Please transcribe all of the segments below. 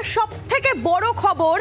থেকে সব থেকে বড় খবর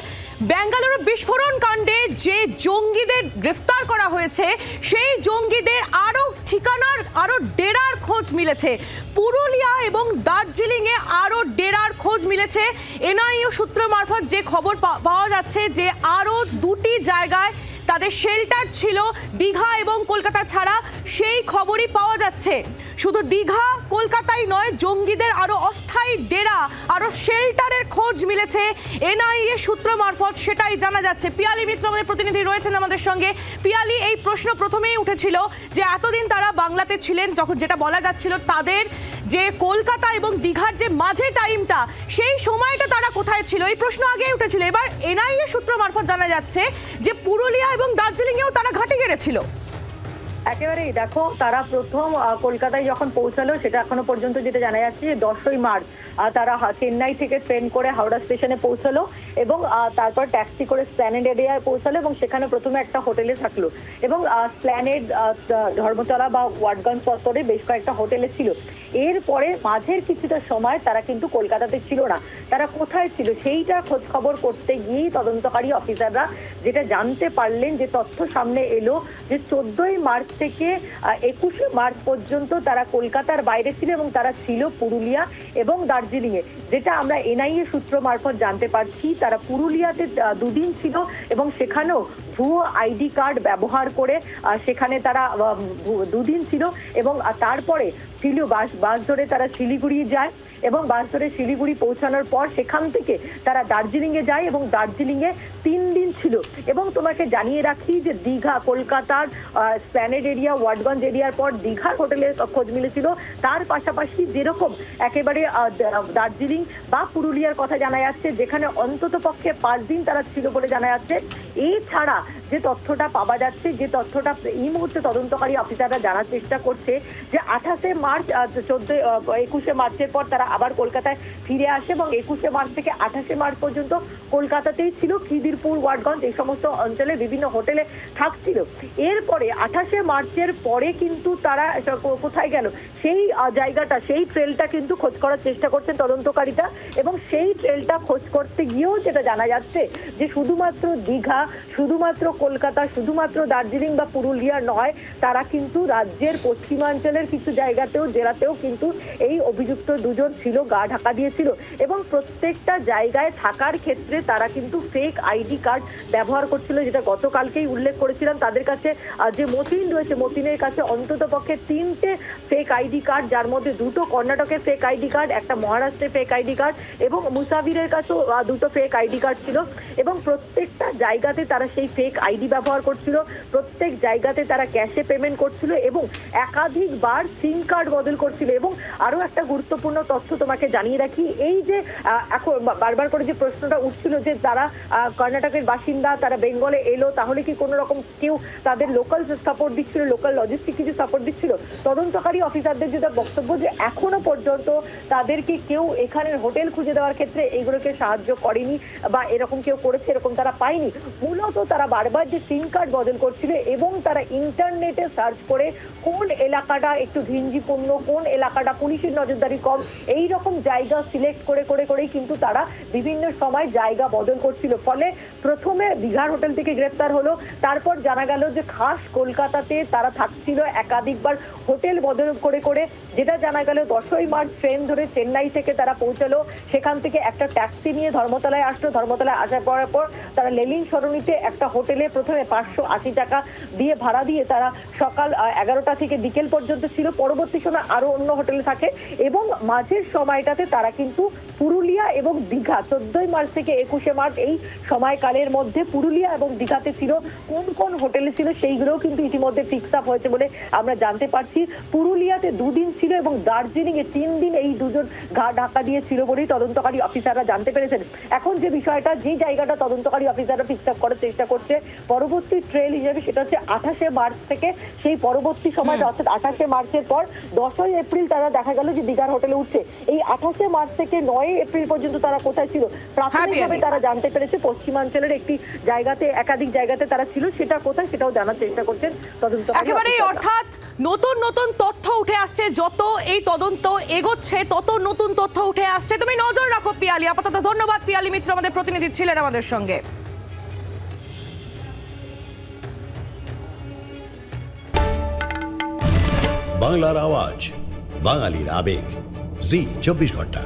বেঙ্গালুরু বিস্ফোরণ কাণ্ডে যে জঙ্গিদের গ্রেফতার করা হয়েছে, সেই জঙ্গিদের আরও ঠিকানার, আরও ডেরার খোঁজ মিলেছে। পুরুলিয়া এবং দার্জিলিংয়ে আরও ডেরার খোঁজ মিলেছে। এনআইও সূত্র মারফত যে খবর পাওয়া যাচ্ছে যে আরও দুটি জায়গায় তাদের শেল্টার ছিল, দীঘা এবং কলকাতা ছাড়া সেই খবরই পাওয়া যাচ্ছে। শুধু দীঘা কলকাতায় নয়, জঙ্গিদের আরও অস্থায়ী ডেরা, আরও শেল্টারের খোঁজ মিলেছে এনআইএ সূত্র মারফত, সেটাই জানা যাচ্ছে। পিয়ালি মিত্র আমাদের প্রতিনিধি রয়েছেন আমাদের সঙ্গে। পিয়ালি, এই প্রশ্ন প্রথমেই উঠেছিল যে এতদিন তারা বাংলাতে ছিলেন, যখন যেটা বলা যাচ্ছিল তাদের যে কলকাতা এবং দীঘার যে মাঝে টাইমটা, সেই সময়টা তারা কোথায় ছিল? এই প্রশ্ন আগেই উঠেছিল। এবার এনআইএ সূত্র মারফত জানা যাচ্ছে যে পুরুলিয়া এবং দার্জিলিংয়েও তারা ঘাঁটি গেড়েছিল। একেবারেই। দেখো, তারা প্রথম কলকাতায় যখন পৌঁছালো, সেটা এখনও পর্যন্ত যেটা জানা যাচ্ছে যে দশই মার্চ তারা চেন্নাই থেকে ট্রেন করে হাওড়া স্টেশনে পৌঁছালো এবং তারপর ট্যাক্সি করে স্প্ল্যানেড এরিয়ায় পৌঁছালো এবং সেখানে প্রথমে একটা হোটেলে থাকল। এবং স্প্ল্যানেড ধর্মতলা বা ওয়ার্ডগঞ্জ চত্বরে বেশ কয়েকটা হোটেলে ছিল। এরপরে মাঝের কিছুটা সময় তারা কিন্তু কলকাতাতে ছিল না। তারা কোথায় ছিল সেইটা খোঁজ খবর করতে গিয়েই তদন্তকারী অফিসাররা যেটা জানতে পারলেন যে তথ্য সামনে এলো যে চোদ্দই মার্চ থেকে একুশে মার্চ পর্যন্ত তারা কলকাতার বাইরে ছিল এবং তারা ছিল পুরুলিয়া এবং দার্জিলিং এ যেটা আমরা এনআইএ সূত্র মারফত জানতে পারছি, তারা পুরুলিয়াতে দুদিন ছিল এবং সেখানেও ভুয়ো আইডি কার্ড ব্যবহার করে সেখানে তারা দুদিন ছিল এবং তারপরে বাস বাস ধরে তারা শিলিগুড়ি যায়। এবং বাস ধরে শিলিগুড়ি পৌঁছানোর পর সেখান থেকে তারা দার্জিলিং এ যায় এবং দার্জিলিং এ তিন দিন ছিল। এবং তোমাকে জানিয়ে রাখি যে দীঘা, কলকাতার স্প্যানেড এরিয়া ওয়ার্ডগঞ্জ এরিয়ার পর দীঘার হোটেলের খোঁজ মিলেছিল। তার পাশাপাশি যেরকম একেবারে দার্জিলিং বা পুরুলিয়ার কথা জানা যাচ্ছে, যেখানে অন্তত পক্ষে পাঁচ দিন তারা ছিল বলে জানা যাচ্ছে। এছাড়া যে তথ্যটা পাওয়া যাচ্ছে, যে তথ্যটা এই মুহূর্তে তদন্তকারী অফিসাররা জানার চেষ্টা করছে যে আঠাশে মার্চ চোদ্দ একুশে মার্চের পর তারা আবার কলকাতায় ফিরে আসে এবং একুশে মার্চ থেকে আঠাশে মার্চ পর্যন্ত কলকাতাতেই ছিল খিদিরপুর, ওয়ার্ডগঞ্জ এই সমস্ত অঞ্চলে বিভিন্ন হোটেলে থাকছিল। এরপরে আঠাশে মার্চের পরে কিন্তু তারা কোথায় গেল? সেই জায়গাটা, সেই ট্রেলটা কিন্তু খোঁজ করার চেষ্টা করছেন তদন্তকারীরা এবং সেই ট্রেলটা খোঁজ করতে গিয়েও যেটা জানা যাচ্ছে যে শুধুমাত্র দীঘা, শুধুমাত্র কলকাতা শুধুমাত্র দার্জিলিং বা পুরুলিয়া নয়, তারা কিন্তু রাজ্যের পশ্চিমাঞ্চলের কিছু জায়গাতেও, জেলাতেও কিন্তু এই অভিযুক্ত দুজন ছিল, গা ঢাকা দিয়েছিল। এবং প্রত্যেকটা জায়গায় থাকার ক্ষেত্রে তারা কিন্তু ফেক আইডি কার্ড ব্যবহার করছিল, যেটা গতকালকেই উল্লেখ করেছিলাম তাদের কাছে। যে মতিন রয়েছে, মতিনের কাছে অন্তত পক্ষে তিনটে ফেক আইডি কার্ড যার মধ্যে দুটো কর্ণাটকের ফেক আইডি কার্ড একটা মহারাষ্ট্রের ফেক আইডি কার্ড এবং মুসাফিরের কাছেও দুটো ফেক আইডি কার্ড ছিল। এবং প্রত্যেকটা জায়গাতে তারা সেই ফেক আইডি ব্যবহার করছিল, প্রত্যেক জায়গাতে তারা ক্যাশে পেমেন্ট করছিল এবং একাধিকবার সিম কার্ড বদল করছিল এবং আরও একটা গুরুত্বপূর্ণ তথ্য তোমাকে জানিয়ে রাখি, এই যে এখন বারবার করে যে প্রশ্নটা উঠছিল যে তারা কর্ণাটকের বাসিন্দা, তারা বেঙ্গলে এলো, তাহলে কি কোনো রকম কেউ তাদের লোকাল সাপোর্ট দিচ্ছিল লোকাল লজিস্টিক কিছু সাপোর্ট দিচ্ছিল? তদন্তকারী অফিসারদের যেটা বক্তব্য যে এখনও পর্যন্ত তাদেরকে কেউ এখানের হোটেল খুঁজে দেওয়ার ক্ষেত্রে এইগুলোকে সাহায্য করেনি বা এরকম কেউ করেছে, এরকম তারা পায়নি। মূলত তারা বারবার যে সিম কার্ড বদল করছিল এবং তারা ইন্টারনেটে সার্চ করে কোন এলাকাটা একটু ঘিঞ্জিপূর্ণ কোন এলাকাটা পুলিশের নজরদারি কম, এই রকম জায়গা সিলেক্ট করে করে, করেই কিন্তু তারা বিভিন্ন সময় জায়গা বদল করছিল। ফলে প্রথমে দীঘার হোটেল থেকে গ্রেপ্তার হলো, তারপর জানা গেল যে খাস কলকাতাতে তারা থাকছিল একাধিকবার হোটেল বদল করে করে, যেটা জানা গেল দশই মার্চ ট্রেন ধরে চেন্নাই থেকে তারা পৌঁছালো। সেখান থেকে একটা ট্যাক্সি নিয়ে ধর্মতলায় আসলো। ধর্মতলায় আসার পর তারা লেলিন সরণিতে একটা হোটেলে প্রথমে পাঁচশো আশি টাকা দিয়ে ভাড়া দিয়ে তারা সকাল এগারোটা থেকে বিকেল পর্যন্ত ছিল। পরবর্তী সময় আরও অন্য হোটেলে থাকে এবং মাঝের সময়টাতে তারা কিন্তু পুরুলিয়া এবং দীঘা। চোদ্দই মার্চ থেকে একুশে মার্চ এই সময়কালের মধ্যে পুরুলিয়া এবং দীঘাতে ছিল কোন কোন হোটেলে ছিল সেইগুলোও কিন্তু ইতিমধ্যে ফিক্স আপ হয়েছে বলে আমরা জানতে পারছি। পুরুলিয়াতে দুদিন ছিল এবং দার্জিলিং এ তিন দিন এই দুজন ঘা ঢাকা দিয়ে ছিল বলেই তদন্তকারী অফিসাররা জানতে পেরেছেন। এখন যে বিষয়টা যে জায়গাটা তদন্তকারী অফিসাররা ফিক্স আপ করার চেষ্টা করছে পরবর্তী ট্রেল হিসেবে সেটা হচ্ছে আঠাশে মার্চ থেকে সেই পরবর্তী সময় অর্থাৎ আঠাশে মার্চের পর দশই এপ্রিল তারা দেখা গেল যে দীঘার হোটেলে উঠছে। এই আঠাশে মার্চ থেকে নয় এপ্রিল পর্যন্ত তারা কোথায় ছিল? প্রাথমিকভাবে তারা জানতে পেরেছে পশ্চিমাঞ্চলের একটি জায়গাতে একাধিক জায়গাতে তারা ছিল সেটা কোথায় সেটাও জানার চেষ্টা করছেন তদন্ত অর্থাৎ নতুন নতুন তথ্য উঠে আসছে যত এই তদন্ত এগোচ্ছে তত নতুন তথ্য উঠে আসছে। তুমি নজর রাখো পিয়ালি আপাতত ধন্যবাদ। পিয়ালি মিত্র আমাদের প্রতিনিধি ছিলেন আমাদের সঙ্গে। বাংলার আওয়াজ বাঙালির আবেগ। জি চব্বিশ ঘণ্টা।